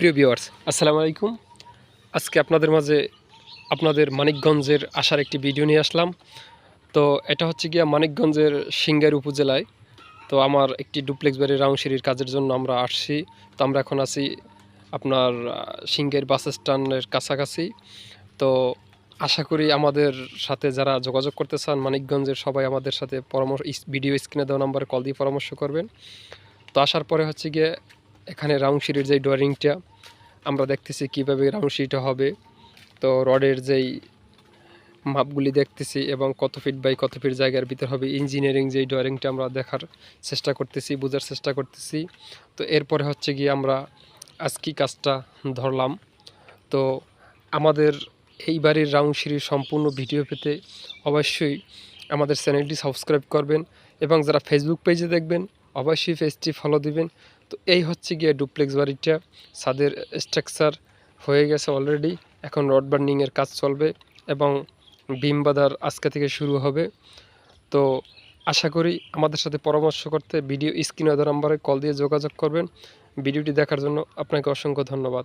প্রিয় ভিউয়ার্স আসসালামু আলাইকুম। আজকে আপনাদের মাঝে আপনাদের মানিকগঞ্জের আসার একটি ভিডিও নিয়ে আসলাম। তো এটা হচ্ছে গিয়া মানিকগঞ্জের সিঙ্গার উপজেলায়। তো আমার একটি ডুপ্লেক্স বাড়ির রাউন্ডসিরির কাজের জন্য আমরা আসছি। তো আমরা এখন আছি আপনার সিঙ্গের বাস স্ট্যান্ডের কাছাকাছি। তো আশা করি আমাদের সাথে যারা যোগাযোগ করতে চান, মানিকগঞ্জের সবাই আমাদের সাথে পরামর্শ ভিডিও স্ক্রিনে দেওয়া নাম্বারে কল দিয়ে পরামর্শ করবেন। তো আসার পরে হচ্ছে গিয়ে এখানে রাউন্ড সিটের যেই ড্রয়িংটা আমরা দেখতেছি কীভাবে রাউন্ড সিটটা হবে। তো রডের যেই মাপগুলি দেখতেছি এবং কত ফিট বাই কত ফিট জায়গার ভিতর হবে ইঞ্জিনিয়ারিং যেই ড্রয়িংটা আমরা দেখার চেষ্টা করতেছি, বোঝার চেষ্টা করতেছি। তো এরপরে হচ্ছে গিয়ে আমরা আজকে কাজটা ধরলাম। তো আমাদের এই বাড়ির রাউন্ড সিঁড়ির সম্পূর্ণ ভিডিও পেতে অবশ্যই আমাদের চ্যানেলটি সাবস্ক্রাইব করবেন এবং যারা ফেসবুক পেজে দেখবেন, অবশ্যই পেজটি ফলো দিবেন। তো এই হচ্ছে গিয়ে ডুপ্লেক্স বাড়িটা। ছাদের স্ট্রাকচার হয়ে গেছে অলরেডি এখন রড বার্নিংয়ের কাজ চলবে এবং বিম বাঁধার আজকে থেকে শুরু হবে। তো আশা করি আমাদের সাথে পরামর্শ করতে ভিডিও স্ক্রিন দেওয়া নাম্বারে কল দিয়ে যোগাযোগ করবেন। ভিডিওটি দেখার জন্য আপনাকে অসংখ্য ধন্যবাদ।